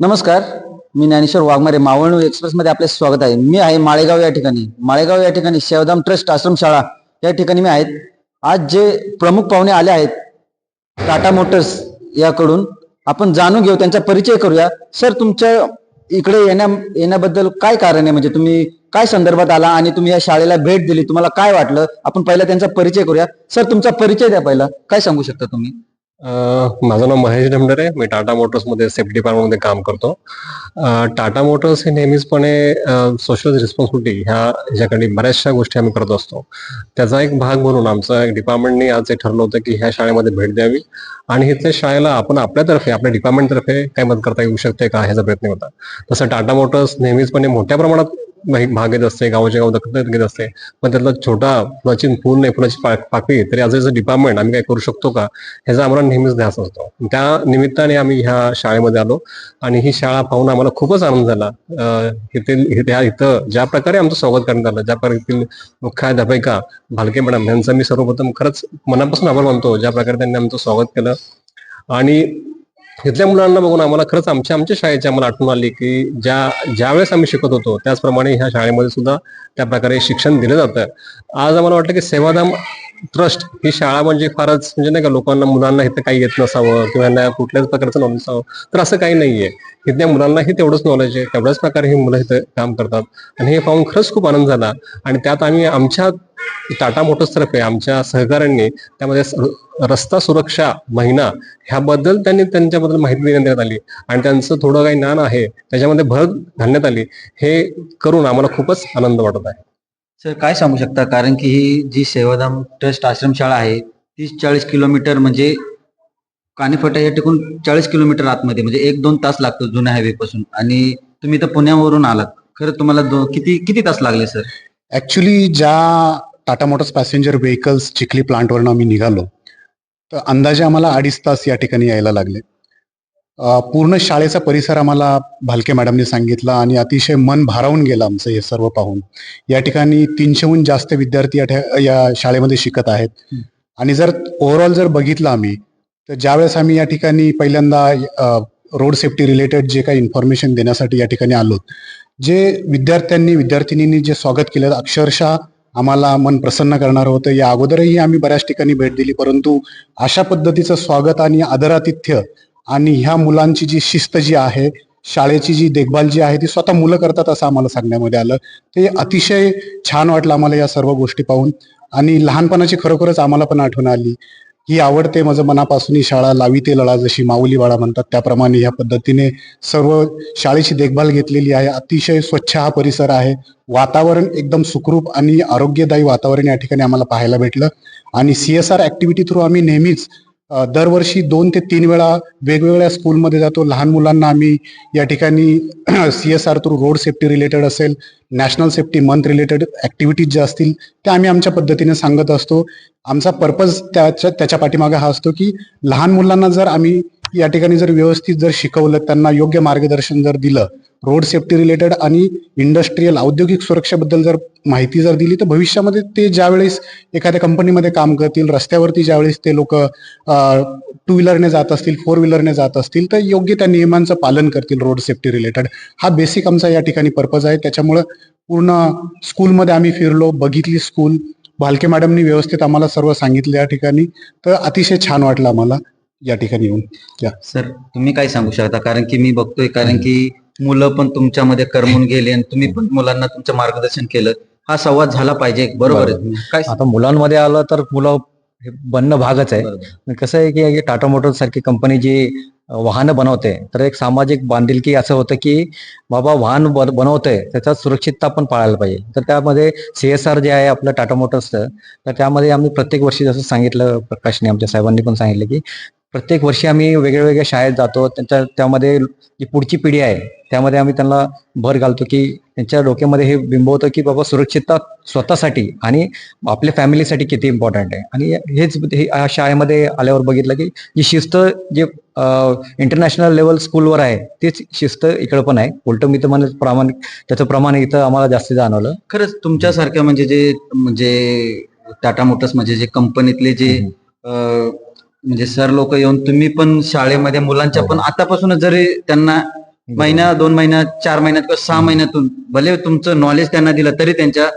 नमस्कार मी ज्ञानेश्वर वाघमारे मावळणू एक्सप्रेसमध्ये आपले स्वागत आहे. मी आहे माळेगाव या ठिकाणी. माळेगाव या ठिकाणी शेवदाम ट्रस्ट आश्रमशाळा या ठिकाणी मी आहेत. आज जे प्रमुख पाहुणे आले आहेत टाटा मोटर्स याकडून आपण जाणून घेऊ त्यांचा परिचय करूया. सर तुमच्या इकडे येण्या येण्याबद्दल काय कारण आहे? म्हणजे तुम्ही काय संदर्भात आला आणि तुम्ही या शाळेला भेट दिली? तुम्हाला काय वाटलं? आपण पहिला त्यांचा परिचय करूया. सर तुमचा परिचय द्या पहिला. काय सांगू शकता तुम्ही? माझं नाव महेश ढमडरे मी टाटा मोटर्समध्ये सेफ्टी डिपार्टमेंटमध्ये काम करतो. टाटा मोटर्स हे नेहमीचपणे सोशल रिस्पॉन्सिबिलिटी ह्या ह्याच्याकडे बऱ्याचशा गोष्टी आम्ही करत असतो. त्याचा एक भाग म्हणून आमचं एक डिपार्टमेंटने आज एक ठरलं होतं की ह्या शाळेमध्ये भेट द्यावी. आणि इथल्या शाळेला आपण आपल्यातर्फे आपल्या डिपार्टमेंटतर्फे काय मदत करता येऊ शकते का ह्याचा प्रयत्न होता. तसं टाटा मोटर्स नेहमीचपणे मोठ्या प्रमाणात भाग असते गावाच्या गाव दखल घेत असते. पण त्यातला छोटा फुलाची फुल नाही फुलाची पा- पाकळी तरी आज डिपार्टमेंट आम्ही काय करू शकतो का? ह्याचा आम्हाला नेहमीच ध्यास असतो. त्या निमित्ताने आम्ही ह्या शाळेमध्ये आलो आणि ही शाळा पाहून आम्हाला खूपच आनंद झाला. अं, इथे इथं ज्या प्रकारे आमचं स्वागत करण्यात आलं ज्या प्रकारे इथील मुख्याध्यापिका भालके मॅडम यांचं मी सर्वप्रथम खरंच मनापासून आभार मानतो ज्या प्रकारे त्यांनी आमचं स्वागत केलं. आणि इथल्या मुलांना बघून आम्हाला खरंच आमच्या आमच्या शाळेची आम्हाला आठवण आली की ज्या ज्यावेळेस आम्ही शिकत होतो त्याचप्रमाणे ह्या शाळेमध्ये सुद्धा त्या प्रकारे शिक्षण दिलं जातं. आज आम्हाला वाटतं की सेवाधाम ट्रस्ट ही शाळा म्हणजे फारच म्हणजे नाही का लोकांना मुलांना इथं काही येत नसावं किंवा यांना कुठल्याच प्रकारचं नॉलेज नसावं तर असं काही नाहीये. इथल्या मुलांनाही तेवढंच नॉलेज आहे तेवढ्याच प्रकारे ही मुलं इथं काम करतात. आणि हे पाहून खरंच खूप आनंद झाला. आणि त्यात आम्ही आमच्या टाटा मोटर्स तर्फे आमच्या सहकाऱ्यांनी त्यामध्ये रस्ता सुरक्षा महिना ह्याबद्दल त्यांनी त्यांच्याबद्दल माहिती देण्यात आली. आणि त्यांचं थोडं काही ज्ञान आहे त्याच्यामध्ये भर घालण्यात आली. हे करून आम्हाला खूपच आनंद वाटत आहे. सर काय सांगू शकता? कारण की ही जी सेवाधाम ट्रस्ट आश्रमशाळा आहे तीस चाळीस किलोमीटर म्हणजे कानेफटा या ठिकाण चाळीस किलोमीटर आतमध्ये म्हणजे एक दोन तास लागतो जुन्या हायवे पासून. आणि तुम्ही तर पुण्यावरून आलात. खरं तुम्हाला किती किती तास लागले सर? ऍक्च्युली ज्या Tata motors passenger vehicles Chikhli प्लांटवरनं आम्ही निघालो. तर अंदाजे आम्हाला अडीच तास या ठिकाणी यायला लागले. पूर्ण शाळेचा परिसर आम्हाला भालके मॅडमने सांगितला आणि अतिशय मन भारावून गेलं आमचं हे सर्व पाहून. या ठिकाणी तीनशेहून जास्त विद्यार्थी या ठे- या शाळेमध्ये शिकत आहेत. आणि जर ओव्हरऑल जर बघितलं आम्ही तर ज्यावेळेस आम्ही या ठिकाणी पहिल्यांदा रोड सेफ्टी रिलेटेड जे काही इन्फॉर्मेशन देण्यासाठी या ठिकाणी आलो जे विद्यार्थ्यांनी विद्यार्थिनींनी जे स्वागत केलं अक्षरशः आम्हाला मन प्रसन्न करणार होतं. या अगोदरही आम्ही बऱ्याच ठिकाणी भेट दिली परंतु अशा पद्धतीचं स्वागत आणि आदरातिथ्य आणि ह्या मुलांची जी शिस्त जी आहे शाळेची जी देखभाल जी आहे ती स्वतः मुलं करतात असं आम्हाला सांगण्यामध्ये आलं. ते अतिशय छान वाटलं आम्हाला या सर्व गोष्टी पाहून आणि लहानपणाची खरोखरच आम्हाला पण आठवण आली. ही आवडते माझं मनापासून ही शाळा लावी ते लळा जशी माऊली वाडा म्हणतात त्याप्रमाणे या पद्धतीने सर्व शाळेची देखभाल घेतलेली आहे. अतिशय स्वच्छ हा परिसर आहे. वातावरण एकदम सुखरूप आणि आरोग्यदायी वातावरण या ठिकाणी आम्हाला पाहायला भेटलं. आणि C S R activity through आम्ही नेहमीच दरवर्षी दोन ते तीन वेळा वेगवेगळ्या स्कूलमध्ये जातो. लहान मुलांना आम्ही या ठिकाणी C S R through road safety related असेल national safety month related activities ज्या असतील त्या आम्ही आमच्या पद्धतीने सांगत असतो. आमचा पर्पज त्याच्या त्याच्या पाठीमागे हा असतो की लहान मुलांना जर आम्ही या ठिकाणी जर व्यवस्थित जर शिकवलं त्यांना योग्य मार्गदर्शन जर दिलं रोड सेफ्टी रिलेटेड आणि इंडस्ट्रीयल औद्योगिक सुरक्षेबद्दल जर माहिती जर दिली तर भविष्यामध्ये ते ज्यावेळेस एखाद्या कंपनीमध्ये काम करतील रस्त्यावरती ज्यावेळेस ते लोक टू व्हीलरने जात असतील फोर व्हीलरने जात असतील तर योग्य त्या नियमांचं पालन करतील रोड सेफ्टी रिलेटेड हा बेसिक आमचा या ठिकाणी पर्पज आहे. त्याच्यामुळं पूर्ण स्कूलमध्ये आम्ही फिरलो बघितली स्कूल भालके मॅडमनी व्यवस्थित आम्हाला सर्व सांगितलं या ठिकाणी. तर अतिशय छान वाटलं आम्हाला. या ठिकाणी येऊन. सर तुम्ही काय सांगू शकता? कारण की मी बघतोय कारण की मुलं पण तुमच्यामध्ये करमून गेले आणि तुम्ही पण मुलांना तुमचं मार्गदर्शन केलं. हा संवाद झाला पाहिजे बरोबर आहे. काय आता मुलांमध्ये आलं तर मुलं हे बनणं भागच आहे. कसं आहे की टाटा मोटर्स सारखी कंपनी जी वाहनं बनवते तर एक सामाजिक बांधिलकी असं होतं की बाबा वाहन बन- बनवतंय त्याच्यात सुरक्षितता पण पाळायला पाहिजे. तर त्यामध्ये सी एस आर जे आहे आपलं टाटा मोटर्सचं तर त्यामध्ये आम्ही प्रत्येक वर्षी जसं सांगितलं प्रकाशने आमच्या साहेबांनी पण सांगितलं की प्रत्येक वर्षी आम्ही वेगळ्या वेगळ्या शाळेत जातो. त्यांच्या त्यामध्ये जी पुढची पिढी आहे त्यामध्ये आम्ही त्यांना भर घालतो की त्यांच्या डोक्यामध्ये हे बिंबवतं की बाबा सुरक्षितता स्वतःसाठी आणि आपल्या फॅमिलीसाठी किती इम्पॉर्टंट आहे. आणि हेच हे या शाळेमध्ये आल्यावर बघितलं की जी शिस्त जे इंटरनॅशनल लेवल स्कूलवर आहे तेच शिस्त इकडं पण आहे. उलट मी तर म्हणत प्रामाणिक त्याचं प्रमाण इथं आम्हाला जास्त जाणवलं. खरंच तुमच्यासारख्या म्हणजे जे म्हणजे टाटा मोटर्स म्हणजे जे कंपनीतले जे म्हणजे सर लोक येऊन तुम्ही पण शाळेमध्ये मुलांच्या पण आतापासूनच जरी त्यांना महिना दोन महिन्यात चार महिन्यात किंवा सहा महिन्यातून भले तुमचं नॉलेज त्यांना दिलं तरी त्यांच्या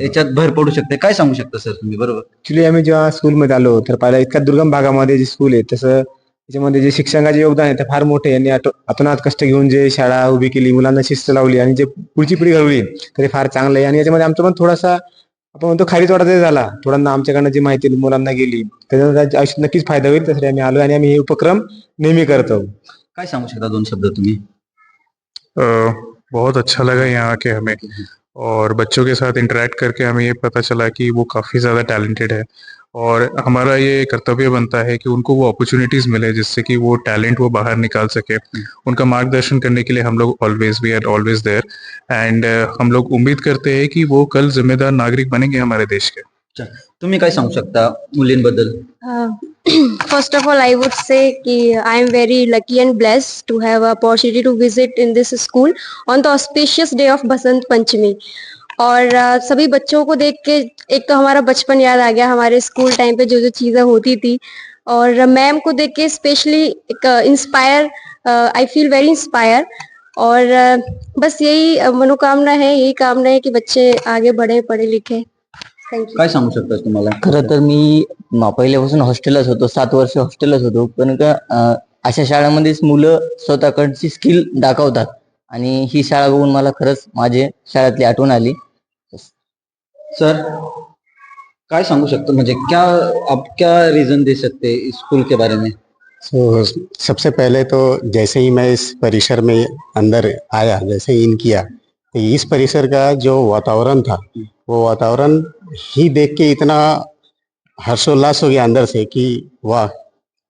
याच्यात भर पडू शकते. काय सांगू शकता सर तुम्ही? बरोबर. ऍक्च्युली आम्ही जेव्हा स्कूलमध्ये आलो तर पहिला इतक्या दुर्गम भागामध्ये जे स्कूल आहे तसं त्याच्यामध्ये जे शिक्षकाचे योगदान आहे ते फार मोठे. यांनी आतो- अतोनात कष्ट घेऊन जे शाळा उभी केली मुलांना शिस्त लावली आणि जे पुढची पिढी घडवली तर फार चांगलं आहे. आणि याच्यामध्ये आमचा पण थोडासा आपण म्हणतो खाली थोडा तरी झाला. थोड्यांना आमच्याकडनं जी माहिती मुलांना गेली त्याचा त्याच्या आयुष्यात नक्कीच फायदा होईल. त्यासाठी आम्ही आलो आणि आम्ही हे उपक्रम नेहमी करतो काय सांगू शकता दोन शब्द तुम्ही? अ, बहुत अच्छा लगा यहाँ आके हमें. और बच्चों के साथ इंटरेक्ट करके हमें ये पता चला कि वो काफ़ी ज़्यादा टैलेंटेड है। और हमारा ये कर्तव्य बनता है कि उनको वो अपॉर्चुनिटीज़ मिले जिससे कि वो टैलेंट वो बाहर निकाल सके। उनका मार्गदर्शन करने के लिए हम लोग always we are always there and हम लोग उम्मीद करते हैं कि वो कल जिम्मेदार नागरिक बनेंगे हमारे देश के। Uh, first of all, I would say कि am very lucky and blessed to have a opportunity to visit in this school on the auspicious day of Basant Panchami और uh, सभी बच्चों को देख के एक तो हमारा बचपन याद आ गया हमारे स्कूल टाइम पे जो जो चीज़ें होती थी। और मैम को देख के स्पेशली एक inspire I feel very inspire और uh, बस यही मनोकामना है यही कामना है कि बच्चे आगे बढ़े पढ़े लिखे काय सांगू शकता तुम्हाला? खरं तर मी पहिल्यापासून हॉस्टेलच होतो. सात वर्ष हॉस्टेलच होतो. पण का अशा शाळांमध्येच मुलं स्वतःकडची स्किल दाखवतात. आणि ही शाळा बघून मला खरंच माझे शाळेतली आठवण आली. सर काय सांगू शकता? म्हणजे क्या आप क्या रीजन दे सकते स्कूल के बारे में? सो सबसे पहले तो जैसे ही मैं इस परिसर में अंदर आया जैसे ही इन किया तो इस परिसर का जो वातावरण था वो वातावरण ही देख के इतना हर्षोल्लास हो गया अंदर से कि वाह,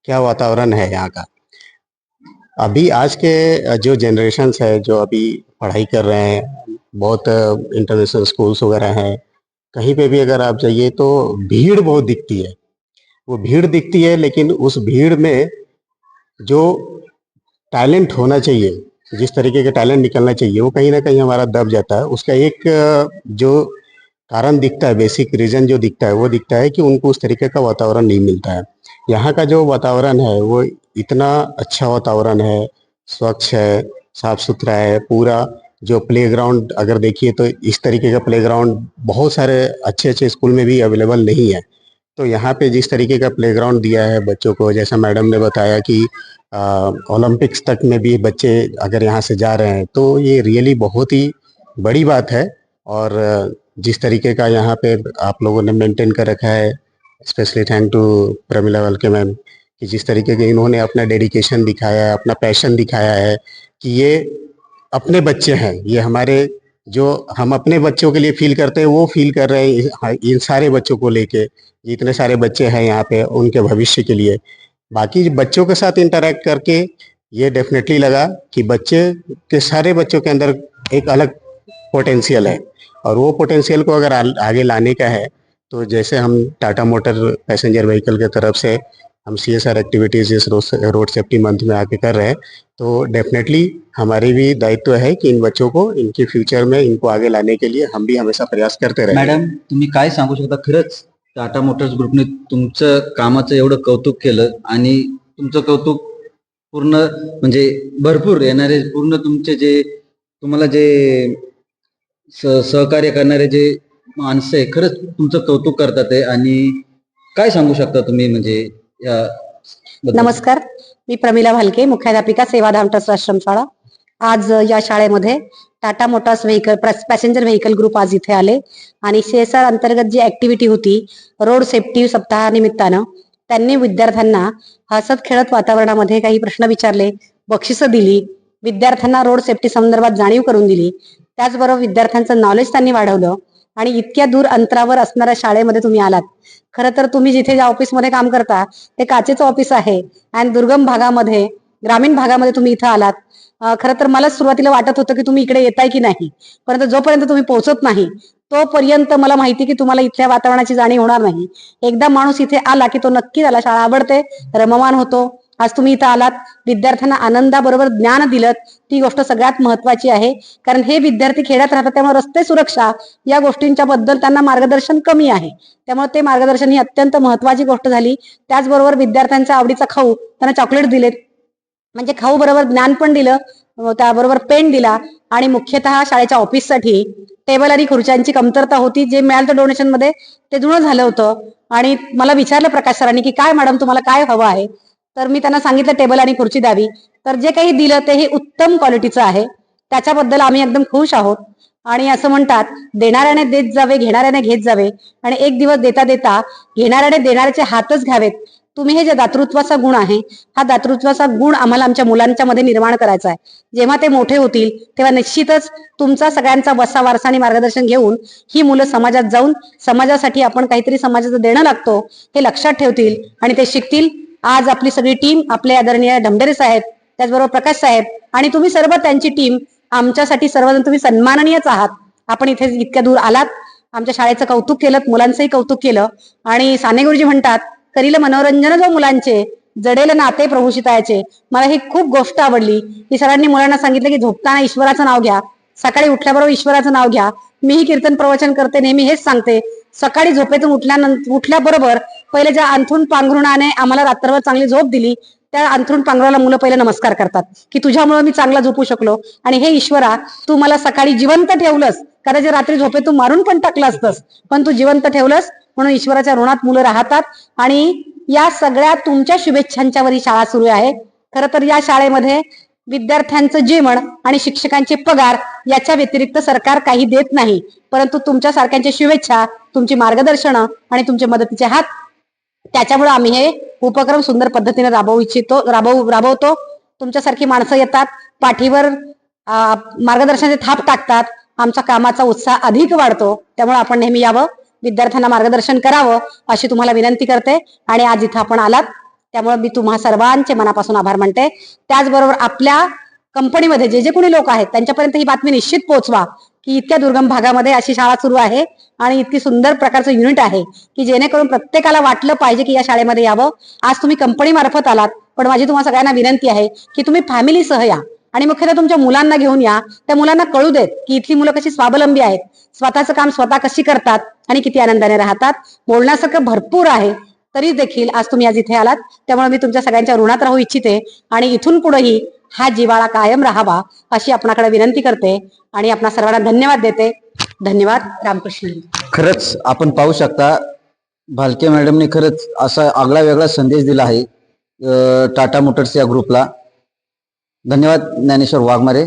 क्या वातावरण है यहाँ का। अभी आज के जो जनरेशन्स है, जो अभी पढ़ाई कर रहे हैं, बहुत इंटरनेशनल स्कूल्स वगैरह हैं, कहीं पे भी अगर आप जाइए तो भीड़ बहुत दिखती है। वो भीड़ दिखती है, लेकिन उस भीड़ में जो टैलेंट होना चाहिए, जिस तरीके का टैलेंट निकलना चाहिए, वो कहीं ना कहीं हमारा दब जाता है। उसका एक जो कारण दिखता है बेसिक रीजन जो दिखता है, वो दिखता है कि उनको उस तरीके का वातावरण नहीं मिलता है। यहाँ का जो वातावरण है, वो इतना अच्छा वातावरण है, स्वच्छ है साफ़ सुथरा है, पूरा जो प्लेग्राउंड अगर देखिए तो इस तरीके का प्लेग्राउंड बहुत सारे अच्छे अच्छे स्कूल में भी अवेलेबल नहीं है। तो यहाँ पे जिस तरीके का प्लेग्राउंड दिया है बच्चों को, जैसा मैडम ने बताया कि ओलंपिक्स तक में भी बच्चे अगर यहाँ से जा रहे हैं तो ये रियली बहुत ही बड़ी बात है। और जिस तरीके का यहाँ पे आप लोगों ने मेंटेन कर रखा है specially thank to Pramila Valke ma'am कि जिस तरीके के इन्होंने अपना डेडिकेशन दिखाया है अपना पैशन दिखाया है कि ये अपने बच्चे हैं। ये हमारे जो हम अपने बच्चों के लिए फील करते हैं, वो फील कर रहे हैं इन- इन सारे बच्चों को लेके, जितने सारे बच्चे हैं यहाँ पे उनके भविष्य के लिए। बाकी बच्चों के साथ इंटरेक्ट करके ये डेफिनेटली लगा कि बच्चे के सारे बच्चों के अंदर एक अलग पोटेंशियल है। और वो पोटेंशियल को अगर आ- आगे लाने का है तो जैसे हम टाटा मोटर पैसेंजर व्हीकल के तरफ से हम सी एस आर एक्टिविटीज इस रोड सेफ्टी मंथ में आके कर रहे हैं तो डेफिनेटली हमारी भी दायित्व है कि इन बच्चों को इनके फ्यूचर में इनको आगे लाने के लिए हम भी हमेशा प्रयास करते रहे। मॅडम तुम्ही काय सांगू शकता? खरंच टाटा मोटर्स ग्रुपने तुमचं कामाचं एवढं कौतुक केलं आणि तुमचं कौतुक पूर्ण म्हणजे भरपूर येणारे पूर्ण तुमचे जे तुम्हाला जे स- सहकार्य करणारे जे माणसं आहे खरंच तुमचं कौतुक करतात आहे आणि काय सांगू शकता तुम्ही म्हणजे या बद्दल? नमस्कार. मी प्रमिला भालके मुख्याध्यापिका सेवाधाम ट्रस्ट आश्रमशाळा. आज या शाळेमध्ये Tata motors vehicle passenger vehicle group आज इथे आले. आणि सीएसआर अंतर्गत जी ऍक्टिव्हिटी होती रोड सेफ्टी सप्ताहानिमित्तानं त्यांनी विद्यार्थ्यांना हसत खेळत वातावरणामध्ये काही प्रश्न विचारले बक्षिसं दिली विद्यार्थ्यांना रोड सेफ्टी संदर्भात जाणीव करून दिली. त्याचबरोबर विद्यार्थ्यांचं नॉलेज त्यांनी वाढवलं. आणि इतक्या दूर अंतरावर असणाऱ्या शाळेमध्ये तुम्ही आलात. खरं तर तुम्ही जिथे ज्या ऑफिसमध्ये काम करता ते काचेचं ऑफिस आहे. आणि दुर्गम भागामध्ये ग्रामीण भागामध्ये तुम्ही इथं आलात. खरं तर मला सुरुवातीला वाटत होतं की तुम्ही इकडे येताय की नाही. परंतु जोपर्यंत तुम्ही पोहोचत नाही तोपर्यंत मला माहिती की तुम्हाला इथल्या वातावरणाची जाणीव होणार नाही. एकदा माणूस इथे आला की तो नक्की त्याला शाळा आवडते रममान होतो. आज तुम्ही इथं आलात. विद्यार्थ्यांना आनंदाबरोबर ज्ञान दिलं. ती गोष्ट सगळ्यात महत्वाची आहे. कारण हे विद्यार्थी खेड्यात राहतात त्यामुळे रस्ते सुरक्षा या गोष्टींच्या बद्दल त्यांना मार्गदर्शन कमी आहे. त्यामुळे ते मार्गदर्शन ही अत्यंत महत्वाची गोष्ट झाली. त्याचबरोबर विद्यार्थ्यांचा आवडीचा खाऊ त्यांना चॉकलेट दिलेत. म्हणजे खाऊ बरोबर ज्ञान पण दिलं. त्याबरोबर पेन दिला. आणि मुख्यतः शाळेच्या ऑफिससाठी टेबल आणि खुर्च्यांची कमतरता होती. जे मिळालं तर डोनेशनमध्ये ते जुळं झालं होतं. आणि मला विचारलं प्रकाश सरांनी की काय मॅडम तुम्हाला काय हवं आहे? तर मी त्यांना सांगितलं टेबल आणि खुर्ची द्यावी. तर जे काही दिलं ते हे उत्तम क्वालिटीचं आहे. त्याच्याबद्दल आम्ही एकदम खुश आहोत. आणि असं म्हणतात देणाऱ्याने देत जावे घेणाऱ्याने घेत जावे. आणि एक दिवस देता देता घेणाऱ्याने देणाऱ्याचे हातच घ्यावेत. तुम्ही हे जे दातृत्वाचा गुण आहे हा दातृत्वाचा गुण आम्हाला आमच्या मुलांच्या मध्ये निर्माण करायचा आहे. जेव्हा ते मोठे होतील तेव्हा निश्चितच तुमचा सगळ्यांचा वसा वारसा आणि मार्गदर्शन घेऊन ही मुलं समाजात जाऊन समाजासाठी आपण काहीतरी समाजाचं देणं लागतो हे लक्षात ठेवतील आणि ते शिकतील. आज आपली सगळी टीम आपले आदरणीय ढमढेरे साहेब त्याचबरोबर प्रकाश साहेब आणि तुम्ही सर्व त्यांची टीम आमच्यासाठी सर्वजण तुम्ही सन्माननीयच आहात. आपण इथे इतक्या दूर आलात. आमच्या शाळेचं कौतुक केलं मुलांचंही कौतुक केलं आणि साने गुरुजी म्हणतात करील मनोरंजन जो मुलांचे जडेल नाते प्रभूषितायचे. मला ही खूप गोष्ट आवडली. की सरांनी मुलांना सांगितलं की झोपताना ईश्वराचं नाव घ्या. सकाळी उठल्याबरोबर ईश्वराचं नाव घ्या. मीही कीर्तन प्रवचन करते नेहमी हेच सांगते. सकाळी झोपेतून उठल्यानंतर उठल्याबरोबर पहिले ज्या अंथरूण पांघरुणाने आम्हाला रात्रभर चांगली झोप दिली त्या अंथरूण पांघरुणाला मुलं पहिले नमस्कार करतात. की तुझ्यामुळे मी चांगला झोपू शकलो. आणि हे ईश्वरा तू मला सकाळी जिवंत ठेवलंस. कारण जे रात्री झोपेतून मारून पण टाकलं असतंस. पण तू जिवंत ठेवलंस म्हणून ईश्वराच्या ऋणात मुलं राहतात. आणि या सगळ्या तुमच्या शुभेच्छांच्या वरी ही शाळा सुरू आहे. खरं तर या शाळेमध्ये विद्यार्थ्यांचं जेवण आणि शिक्षकांचे पगार याच्या व्यतिरिक्त सरकार काही देत नाही. परंतु तुमच्या सारख्यांच्या शुभेच्छा तुमची मार्गदर्शन आणि तुमचे मदतीचे हात त्याच्यामुळे आम्ही हे उपक्रम सुंदर पद्धतीने राबवू इच्छितो राबवू राबवतो. तुमच्यासारखी माणसं येतात पाठीवर मार्गदर्शनाचे थाप टाकतात. आमचा कामाचा उत्साह अधिक वाढतो. त्यामुळे आपण नेहमी यावं. विद्यार्थ्यांना मार्गदर्शन करावं अशी तुम्हाला विनंती करते. आणि आज इथं आपण आलात. त्यामुळे मी तुम्हा सर्वांचे मनापासून आभार मानते. त्याचबरोबर आपल्या कंपनीमध्ये जे जे कोणी लोक आहेत त्यांच्यापर्यंत ही बातमी निश्चित पोहोचवा. की इतक्या दुर्गम भागामध्ये अशी शाळा सुरू आहे आणि इतकी सुंदर प्रकारचं युनिट आहे की जेणेकरून प्रत्येकाला वाटलं पाहिजे की या शाळेमध्ये यावं. आज तुम्ही कंपनी मार्फत आलात पण माझी तुम्हाला सगळ्यांना विनंती आहे की तुम्ही फॅमिलीसह या. आणि मुख्यतः तुमच्या मुलांना घेऊन या. त्या मुलांना कळू देत की इथली मुलं कशी स्वावलंबी आहेत. स्वतःचं काम स्वतः कशी करतात आणि किती आनंदाने राहतात. बोलण्यासारखं भरपूर आहे. तरी देखील आज तुम्ही आज इथे आलात. त्यामुळे मी तुमच्या सगळ्यांच्या ऋणात राहू इच्छिते. आणि इथून पुढेही हा जिवाळा कायम राहावा अशी आपणाकडे विनंती करते आणि आपणा सर्वांना धन्यवाद देते. धन्यवाद रामकृष्ण. खरंच आपण पाहू शकता भालके मॅडमने खरंच असा आगळा वेगळा संदेश दिला आहे टाटा मोटर्स या ग्रुपला. धन्यवाद ज्ञानेश्वर वाघमारे.